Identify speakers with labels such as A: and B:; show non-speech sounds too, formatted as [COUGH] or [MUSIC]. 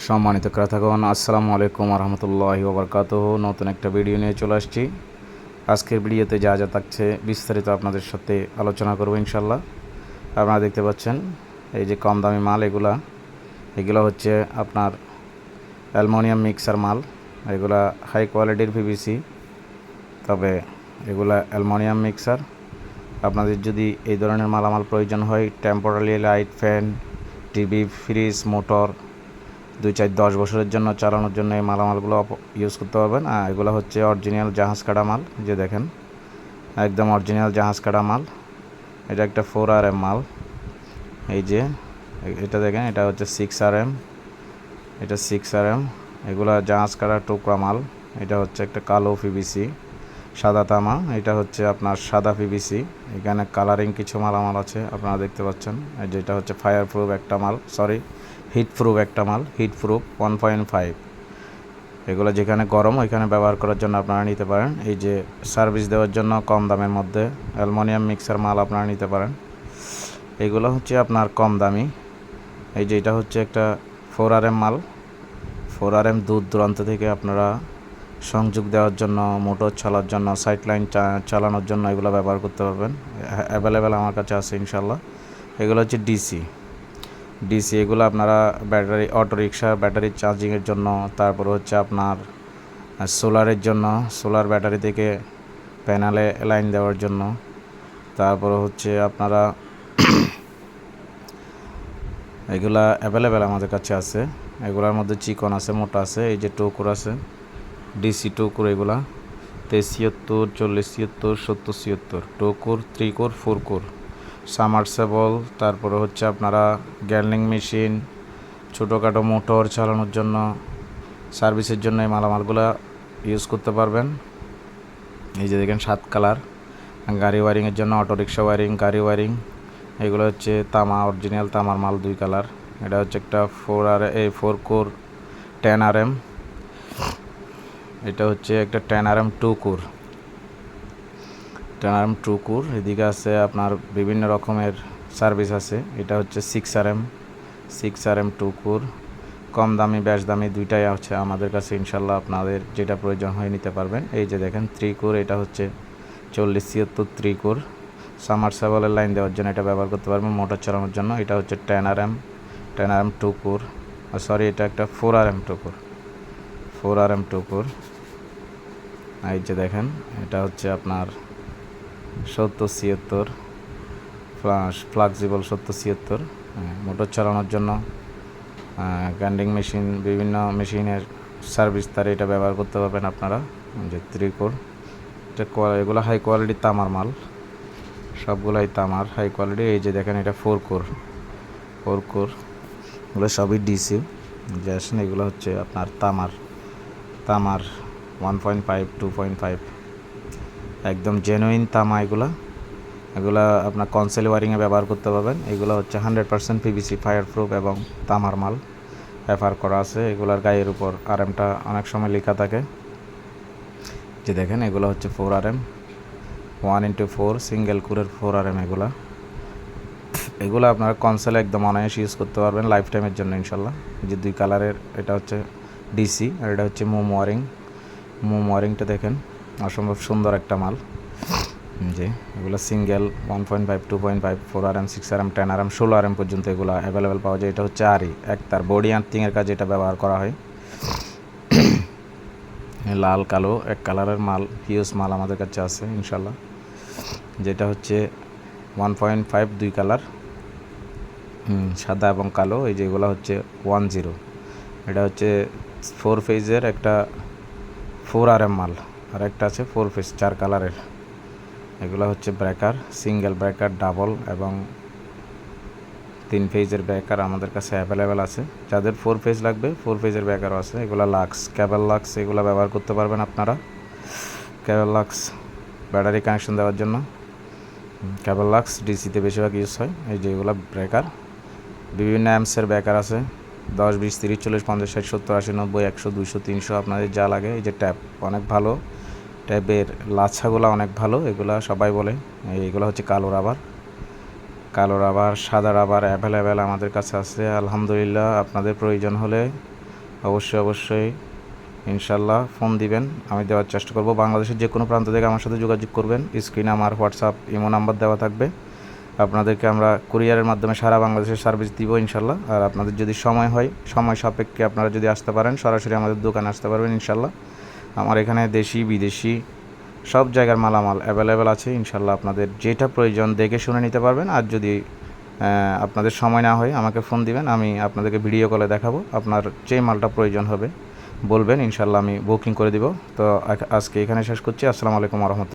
A: সম্মানিত ক্রেতাগণ, আসসালামু আলাইকুম রহমতুল্লাহ ওবরকাত নতুন একটা ভিডিও নিয়ে চলে আসছি। আজকের ভিডিওতে যা যা থাকছে বিস্তারিত আপনাদের সাথে আলোচনা করব ইনশাল্লাহ আপনারা দেখতে পাচ্ছেন, এই যে কম দামি মাল এগুলা। এগুলো হচ্ছে আপনার অ্যালমোনিয়াম মিক্সার মাল। এগুলা হাই কোয়ালিটির পিভিসি তবে এগুলা অ্যালমোনিয়াম মিক্সার। আপনাদের যদি এই ধরনের মালামাল প্রয়োজন হয়, temporary light fan, TV, fridge, motor দুই চার দশ বছরের জন্য চালানোর জন্য এই মালামালগুলো ইউজ করতে পারবেন। আর এগুলো হচ্ছে অরিজিনাল জাহাজ কাটা মাল যে দেখেন, একদম অরিজিনাল জাহাজ কাটা মাল। এটা একটা ফোর আর এম মাল। এই যে এটা দেখেন, এটা হচ্ছে সিক্স আর এম এটা সিক্স আর এম এগুলো জাহাজ কাটা টুকরা মাল। এটা হচ্ছে একটা কালো পিবিসি সাদা তামা। এটা হচ্ছে আপনার সাদা পিবিসি এখানে কালারিং কিছু মালামাল আছে, আপনারা দেখতে পাচ্ছেন। যেটা হচ্ছে ফায়ার প্রুফ একটা মাল সরি হিট প্রুফ একটা মাল heat proof one point five. এগুলো যেখানে গরম, ওইখানে ব্যবহার করার জন্য আপনারা নিতে পারেন। এই যে সার্ভিস দেওয়ার জন্য কম দামের মধ্যে অ্যালমোনিয়াম মিক্সার মাল আপনারা নিতে পারেন। এগুলো হচ্ছে আপনার কম দামি। এই যে এটা হচ্ছে একটা ফোর আর এম মাল। ফোর আর এম দূর দূরান্ত থেকে আপনারা সংযোগ দেওয়ার জন্য, মোটর চালার জন্য সাইড লাইন চালানোর জন্য এগুলো ব্যবহার করতে পারবেন। অ্যাভেলেবেল আমার কাছে আছে ইনশাল্লাহ এগুলো হচ্ছে ডিসি। ডিসি এগুলো আপনারা ব্যাটারি অটো রিক্সা ব্যাটারি চার্জিংয়ের জন্য, তারপর হচ্ছে আপনার সোলারের জন্য, সোলার ব্যাটারি থেকে প্যানেলে লাইন দেওয়ার জন্য। তারপর হচ্ছে আপনারা [CLEARS THROAT] এগুলা অ্যাভেলেবেল আমাদের কাছে আছে। এগুলার মধ্যে চিকন আছে, মোটা আছে, এই যে টোকুর আছে ডিসি টোকুর এগুলা তেছিয়াত্তর চল্লিশ ছিয়াত্তর, সত্তর ছিয়াত্তর টোকুর ত্রিকোর ফোরকোর সামারসেবল তারপরে হচ্ছে আপনারা গ্যার্লিং মেশিন, ছোটোখাটো মোটর চালানোর জন্য, সার্ভিসের জন্য এই মালামালগুলো ইউজ করতে পারবেন। এই যে দেখেন সাত কালার, গাড়ি ওয়ারিংয়ের জন্য অটো রিক্সা ওয়ারিং গাড়ি ওয়ারিং এগুলো হচ্ছে তামা অরিজিনাল তামার মাল দুই কালার। এটা হচ্ছে একটা ফোর আর এই four core ten R M এটা হচ্ছে একটা ten R M two core ten R M two core এদিকে আছে আপনার বিভিন্ন রকমের সার্ভিস আছে। এটা হচ্ছে six R M six R M two core কম দামি, বেশ দামি দুইটাই আছে আমাদের কাছে, ইনশাল্লাহ আপনাদের যেটা প্রয়োজন হয় নিতে পারবেন। এই যে দেখেন থ্রি কোর এটা হচ্ছে চল্লিশ ছিয়াত্তর থ্রি কোর সামার সেবলের লাইন দেওয়ার জন্য এটা ব্যবহার করতে পারবেন মোটর চালানোর জন্য। এটা হচ্ছে ten R M ten R M two core. Sorry এটা একটা four R M two core. Four R M two core. এই যে দেখেন, এটা হচ্ছে আপনার সত্তর ছিয়াত্তর ফ্লাক্সিবল সত্তর ছিয়াত্তর মোটর চালানোর জন্য গ্যান্ডিং মেশিন, বিভিন্ন মেশিনের সার্ভিস তার এটা ব্যবহার করতে পারবেন আপনারা, যে ত্রিকোর এটা এগুলো হাই কোয়ালিটির তামার মাল, সবগুলাই তামার হাই কোয়ালিটি এই যে দেখেন এটা ফোর কোর ফোর কোর এগুলো সবই ডিসি যে আসেন এগুলো হচ্ছে আপনার তামার তামার one point five two point five একদম জেনুইন তামা এগুলা। এগুলা আপনার কনসেল ওয়ারিংয়ে ব্যবহার করতে পারবেন। এগুলো হচ্ছে hundred percent PVC fire proof এবং তামার মাল এফআর করা আছে। এগুলার গায়ের উপর আর এমটা অনেক সময় লেখা থাকে। যে দেখেন, এগুলো হচ্ছে four R M one into four single কুরের four R M এগুলা। এগুলো আপনারা কনসেল একদম অনায়াস ইউজ করতে পারবেন লাইফ টাইমের জন্য, ইনশাল্লাহ। যে দুই কালারের এটা হচ্ছে ডিসি আর এটা হচ্ছে মোম ওয়ারিং। মোম ওয়ারিংটা দেখেন। অসম্ভব সুন্দর একটা মাল। যে এগুলো single one point five two point five four R M six R M ten R M ষোলো আর এম পর্যন্ত এগুলো অ্যাভেলেবেল পাওয়া যায়। এটা হচ্ছে আরই এক তার বডি আর্থিংয়ের কাজে এটা ব্যবহার করা হয়। লাল, কালো, এক কালারের মাল হিউজ মাল আমাদের কাছে আছে ইনশাল্লাহ যেটা হচ্ছে ওয়ান পয়েন্ট ফাইভ দুই কালার সাদা এবং কালো, এই যেগুলো হচ্ছে ওয়ান জিরো এটা হচ্ছে ফোর ফেজের একটা ফোর আর এম মাল। আর একটা আছে ফোর ফেজ চার কালারের এগুলো হচ্ছে ব্রেকার সিঙ্গেল ব্রেকার ডাবল এবং তিন ফেজের ব্রেকার আমাদের কাছে অ্যাভেলেবেল আছে। যাদের ফোর ফেজ লাগবে ফোর ফেজের ব্রেকারও আছে। এগুলো লাক্স ক্যাবেল লাক্স এগুলো ব্যবহার করতে পারবেন আপনারা। ক্যাবেল লাক্স ব্যাটারি কানেকশন দেওয়ার জন্য। ক্যাবেল লাক্স ডিসিতে বেশিরভাগ ইউজ হয়। এই যে এগুলো ব্রেকার বিভিন্ন অ্যামসের ব্রেকার আছে। দশ, বিশ, তিরিশ, চল্লিশ, পঞ্চাশ, ষাট, সত্তর, আশি, নব্বই, একশো দুশো তিনশো, আপনাদের যা লাগে। এই যে ট্যাপ অনেক ভালো। ট্যাপের লাচ্ছাগুলো অনেক ভালো, এগুলা সবাই বলে। এইগুলো হচ্ছে কালো রাবার। কালো রাবার, সাদা রাবার অ্যাভেলেবেল আমাদের কাছে আছে। আলহামদুলিল্লাহ, আপনাদের প্রয়োজন হলে অবশ্যই অবশ্যই ইনশাল্লাহ ফোন দিবেন। আমি দেওয়ার চেষ্টা করব। বাংলাদেশের যে কোনো প্রান্ত থেকে আমার সাথে যোগাযোগ করবেন। স্ক্রিনে আমার হোয়াটসঅ্যাপ ইমো নাম্বার দেওয়া থাকবে। আপনাদেরকে আমরা কুরিয়ারের মাধ্যমে সারা বাংলাদেশের সার্ভিস দিব ইনশাল্লাহ আর আপনাদের যদি সময় হয়, সময় সাপেক্ষে আপনারা যদি আসতে পারেন, সরাসরি আমাদের দোকানে আসতে পারবেন ইনশাল্লাহ আমার এখানে দেশি, বিদেশি সব জায়গার মালামাল অ্যাভেলেবেল আছে। ইনশাল্লাহ আপনাদের যেটা প্রয়োজন দেখে শুনে নিতে পারবেন। আর যদি আপনাদের সময় না হয়, আমাকে ফোন দিবেন, আমি আপনাদেরকে ভিডিও কলে দেখাবো। আপনার যে মালটা প্রয়োজন হবে, বলবেন। ইনশাল্লাহ আমি বুকিং করে দিব। তো আজকে এখানে শেষ করছি। আসসালামু আলাইকুম রহমতুল্লাহ।